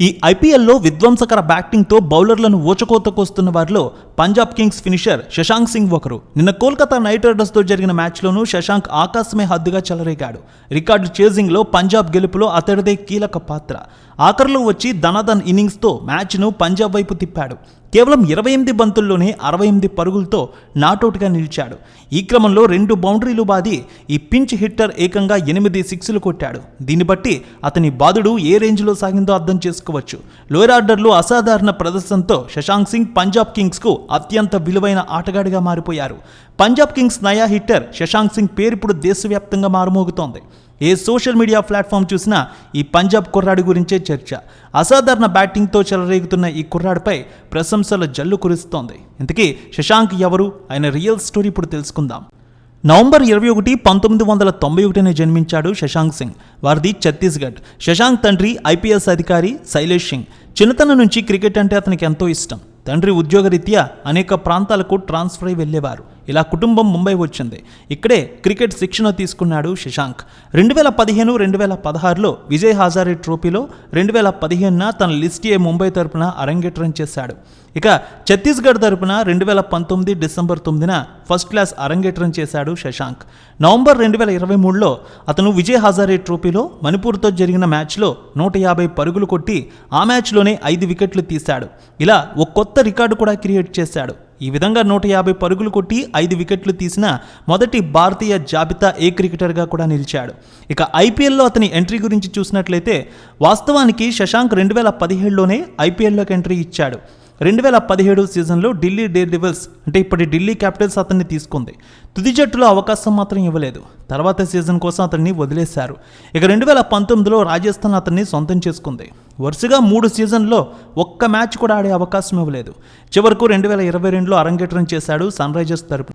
ఈ ఐపీఎల్లో విధ్వంసకర బ్యాటింగ్తో బౌలర్లను ఊచకోతకొస్తున్న వారిలో పంజాబ్ కింగ్స్ ఫినిషర్ శశాంక్ సింగ్ ఒకరు. నిన్న కోల్కతా నైట్ రైడర్స్తో జరిగిన మ్యాచ్లోనూ శశాంక్ ఆకాశమే హద్దుగా చెలరేగాడు. రికార్డు చేజింగ్లో పంజాబ్ గెలుపులో అతడిదే కీలక పాత్ర. ఆఖరిలో వచ్చి ధనాధన్ ఇన్నింగ్స్తో మ్యాచ్ను పంజాబ్ వైపు తిప్పాడు. కేవలం ఇరవై ఎనిమిది బంతుల్లోనే అరవై ఎనిమిది పరుగులతో నాటౌట్గా నిలిచాడు. ఈ క్రమంలో రెండు బౌండరీలు బాది ఈ పించ్ హిట్టర్ ఏకంగా ఎనిమిది సిక్స్లు కొట్టాడు. దీన్ని బట్టి అతని బాదుడు ఏ రేంజ్లో సాగిందో అర్థం చేసుకోవచ్చు. లోయర్ ఆర్డర్లో అసాధారణ ప్రదర్శనతో శశాంక్ సింగ్ పంజాబ్ కింగ్స్కు అత్యంత విలువైన ఆటగాడిగా మారిపోయారు. పంజాబ్ కింగ్స్ నయా హిట్టర్ శశాంక్ సింగ్ పేరు ఇప్పుడు దేశవ్యాప్తంగా మారుమోగుతోంది. ఏ సోషల్ మీడియా ప్లాట్ఫామ్ చూసినా ఈ పంజాబ్ కుర్రాడి గురించే చర్చ. అసాధారణ బ్యాటింగ్తో చెలరేగుతున్న ఈ కుర్రాడిపై ప్రశంసల జల్లు కురుస్తోంది. ఇంతకీ శశాంక్ ఎవరు? ఆయన రియల్ స్టోరీ ఇప్పుడు తెలుసుకుందాం. నవంబర్ ఇరవై ఒకటి పంతొమ్మిది వందల తొంభై ఒకటిన జన్మించాడు శశాంక్ సింగ్. వారిది ఛత్తీస్గఢ్. శశాంక్ తండ్రి ఐపీఎస్ అధికారి శైలేష్ సింగ్. చిన్నతనం నుంచి క్రికెట్ అంటే అతనికి ఎంతో ఇష్టం. తండ్రి ఉద్యోగరీత్యా అనేక ప్రాంతాలకు ట్రాన్స్ఫర్ అయి వెళ్ళేవారు. ఇలా కుటుంబం ముంబై వచ్చింది. ఇక్కడే క్రికెట్ శిక్షణ తీసుకున్నాడు శశాంక్. రెండు వేల పదిహేను రెండు వేల పదహారులో విజయ్ హజారే ట్రోఫీలో రెండు వేల పదిహేనున తన లిస్ట్ ఏ ముంబై తరపున అరంగేట్రం చేశాడు. ఇక ఛత్తీస్గఢ్ తరపున రెండు వేల పంతొమ్మిది డిసెంబర్ తొమ్మిదిన ఫస్ట్ క్లాస్ అరంగేట్రం చేశాడు శశాంక్. నవంబర్ రెండు వేల ఇరవై మూడులో అతను విజయ్ హజారే ట్రోఫీలో మణిపూర్తో జరిగిన మ్యాచ్లో నూట యాభై పరుగులు కొట్టి ఆ మ్యాచ్లోనే ఐదు వికెట్లు తీశాడు. ఇలా ఒక కొత్త రికార్డు కూడా క్రియేట్ చేశాడు. ఈ విధంగా నూట యాభై పరుగులు కొట్టి ఐదు వికెట్లు తీసిన మొదటి భారతీయ జాబితా ఏ క్రికెటర్గా కూడా నిలిచాడు. ఇక ఐపీఎల్లో అతని ఎంట్రీ గురించి చూసినట్లయితే వాస్తవానికి శశాంక్ రెండు వేల పదిహేడులోనే ఐపీఎల్లోకి ఎంట్రీ ఇచ్చాడు. రెండు వేల పదిహేడు సీజన్లో ఢిల్లీ డేర్ డెవిల్స్ అంటే ఇప్పటి ఢిల్లీ క్యాపిటల్స్ అతన్ని తీసుకుంది. తుది జట్టులో అవకాశం మాత్రం ఇవ్వలేదు. తర్వాత సీజన్ కోసం అతన్ని వదిలేశారు. ఇక రెండు వేల పంతొమ్మిదిలో రాజస్థాన్ అతన్ని సొంతం చేసుకుంది. వరుసగా మూడు సీజన్లో ఒక్క మ్యాచ్ కూడా ఆడే అవకాశం ఇవ్వలేదు. చివరకు రెండు వేల ఇరవై రెండులో అరంగేట్రం చేశాడు సన్ రైజర్స్ తరపున.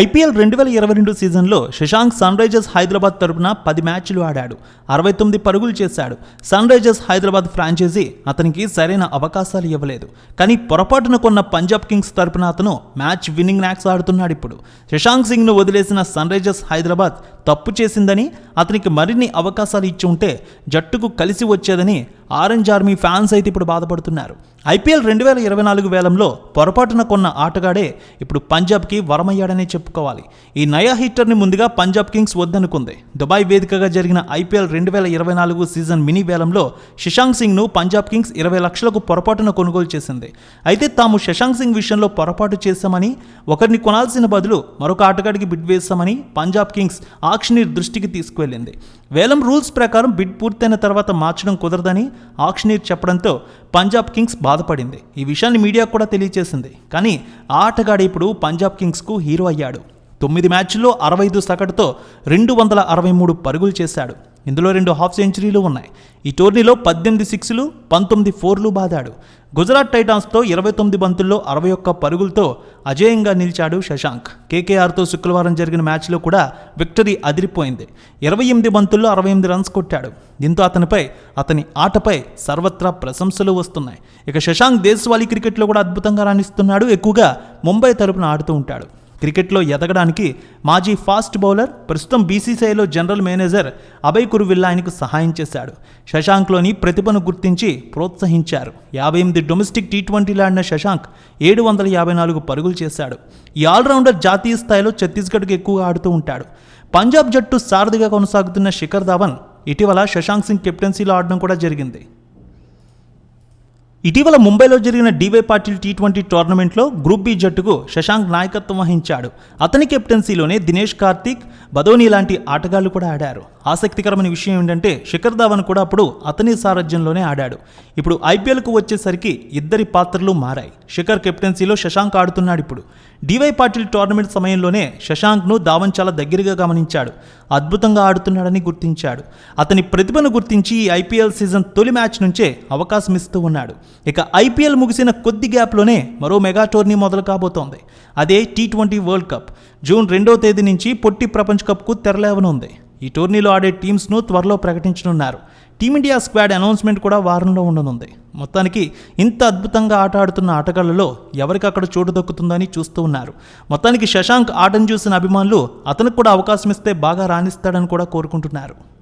ఐపీఎల్ రెండు వేల ఇరవై రెండు సీజన్లో శశాంక్ సన్ రైజర్స్ హైదరాబాద్ తరపున పది మ్యాచ్లు ఆడాడు. అరవై తొమ్మిది పరుగులు చేశాడు. సన్ రైజర్స్ హైదరాబాద్ ఫ్రాంచైజీ అతనికి సరైన అవకాశాలు ఇవ్వలేదు. కానీ పొరపాటున కొన్న పంజాబ్ కింగ్స్ తరపున అతను మ్యాచ్ విన్నింగ్ మ్యాక్స్ ఆడుతున్నాడు ఇప్పుడు. శశాంక్ సింగ్ను వదిలేసిన సన్ రైజర్స్ హైదరాబాద్ తప్పు చేసిందని అతనికి మరిన్ని అవకాశాలు ఇచ్చి ఉంటే జట్టుకు కలిసి వచ్చేదని ఆరెంజ్ ఆర్మీ ఫ్యాన్స్ అయితే ఇప్పుడు బాధపడుతున్నారు. ఐపీఎల్ రెండు వేల ఇరవై నాలుగు వేలంలో పొరపాటున కొన్న ఆటగాడే ఇప్పుడు పంజాబ్కి వరమయ్యాడనే చెప్పుకోవాలి. ఈ నయా హిట్టర్ని ముందుగా పంజాబ్ కింగ్స్ వద్దనుకుంది. దుబాయ్ వేదికగా జరిగిన ఐపీఎల్ రెండు వేల ఇరవై నాలుగు సీజన్ మినీ వేలంలో శశాంక్ సింగ్ను పంజాబ్ కింగ్స్ ఇరవై లక్షలకు పొరపాటున కొనుగోలు చేసింది. అయితే తాము శశాంక్ సింగ్ విషయంలో పొరపాటు చేశామని ఒకరిని కొనాల్సిన బదులు మరొక ఆటగాడికి బిడ్ వేశామని పంజాబ్ కింగ్స్ ఆక్షనీర్ దృష్టికి తీసుకువెళ్ళింది. వేలం రూల్స్ ప్రకారం బిడ్ పూర్తయిన తర్వాత మార్చడం కుదరదని ఆక్షనీర్ చెప్పడంతో పంజాబ్ కింగ్స్ బాధపడింది. ఈ విషయాన్ని మీడియా కూడా తెలియజేసింది కానీ ఆ ఆటగాడు ఇప్పుడు పంజాబ్ కింగ్స్కు హీరో అయ్యాడు. తొమ్మిది మ్యాచ్ల్లో అరవై ఐదు సగటుతో రెండు వందల అరవై మూడు పరుగులు చేశాడు. ఇందులో రెండు హాఫ్ సెంచరీలు ఉన్నాయి. ఈ టోర్నీలో పద్దెనిమిది సిక్స్లు పంతొమ్మిది ఫోర్లు బాదాడు. గుజరాత్ టైటాన్స్తో ఇరవై తొమ్మిది బంతుల్లో అరవై ఒక్క పరుగులతో అజేయంగా నిలిచాడు శశాంక్. కేకేఆర్తో శుక్రవారం జరిగిన మ్యాచ్లో కూడా విక్టరీ అదిరిపోయింది. ఇరవై ఎనిమిది బంతుల్లో అరవై ఎనిమిది రన్స్ కొట్టాడు. దీంతో అతనిపై అతని ఆటపై సర్వత్రా ప్రశంసలు వస్తున్నాయి. ఇక శశాంక్ దేశవాళీ క్రికెట్లో కూడా అద్భుతంగా రాణిస్తున్నాడు. ఎక్కువగా ముంబై తరపున ఆడుతూ ఉంటాడు. క్రికెట్లో ఎదగడానికి మాజీ ఫాస్ట్ బౌలర్ ప్రస్తుతం బీసీసీఐలో జనరల్ మేనేజర్ అభయ్ కురువిల్లా ఆయనకు సహాయం చేశాడు. శశాంక్లోని ప్రతిభను గుర్తించి ప్రోత్సహించారు. యాభై ఎనిమిది డొమెస్టిక్ టీ ట్వంటీలు ఆడిన శశాంక్ ఏడు వందల యాభై నాలుగు పరుగులు చేశాడు. ఈ ఆల్రౌండర్ జాతీయ స్థాయిలో ఛత్తీస్గఢ్కి ఎక్కువగా ఆడుతూ ఉంటాడు. పంజాబ్ జట్టు సారథిగా కొనసాగుతున్న శిఖర్ ధవన్ ఇటీవల శశాంక్ సింగ్ కెప్టెన్సీలో ఆడడం కూడా జరిగింది. ఇటీవల ముంబైలో జరిగిన D Y Patil T twenty టోర్నమెంట్లో గ్రూప్ బి జట్టుకు శశాంక్ నాయకత్వం వహించాడు. అతని కెప్టెన్సీలోనే దినేష్ కార్తీక్ బదోని లాంటి ఆటగాళ్ళు కూడా ఆడారు. ఆసక్తికరమైన విషయం ఏంటంటే శిఖర్ ధావన్ కూడా అప్పుడు అతని సారథ్యంలోనే ఆడాడు. ఇప్పుడు ఐపీఎల్కు వచ్చేసరికి ఇద్దరి పాత్రలు మారాయి. శిఖర్ కెప్టెన్సీలో శశాంక్ ఆడుతున్నాడు ఇప్పుడు. డివై పాటిల్ టోర్నమెంట్ సమయంలోనే శశాంక్ను ధావన్ చాలా దగ్గరగా గమనించాడు. అద్భుతంగా ఆడుతున్నాడని గుర్తించాడు. అతని ప్రతిభను గుర్తించి ఈ ఐపీఎల్ సీజన్ తొలి మ్యాచ్ నుంచే అవకాశం ఇస్తూ ఉన్నాడు. ఇక ఐపీఎల్ ముగిసిన కొద్ది గ్యాప్లోనే మరో మెగా టోర్నీ మొదలు కాబోతోంది. అదే T twenty world cup. June రెండో తేదీ నుంచి పొట్టి ప్రపంచ కప్కు తెరలేవనుంది. ఈ టోర్నీలో ఆడే టీమ్స్ను త్వరలో ప్రకటించనున్నారు. టీమిండియా స్క్వాడ్ అనౌన్స్మెంట్ కూడా వారంలో ఉండనుంది. మొత్తానికి ఇంత అద్భుతంగా ఆట ఆడుతున్న ఆటగాళ్ళలో ఎవరికక్కడ చోటు దక్కుతుందని చూస్తూ ఉన్నారు. మొత్తానికి శశాంక్ ఆటను చూసిన అభిమానులు అతనికి కూడా అవకాశం ఇస్తే బాగా రాణిస్తాడని కూడా కోరుకుంటున్నారు.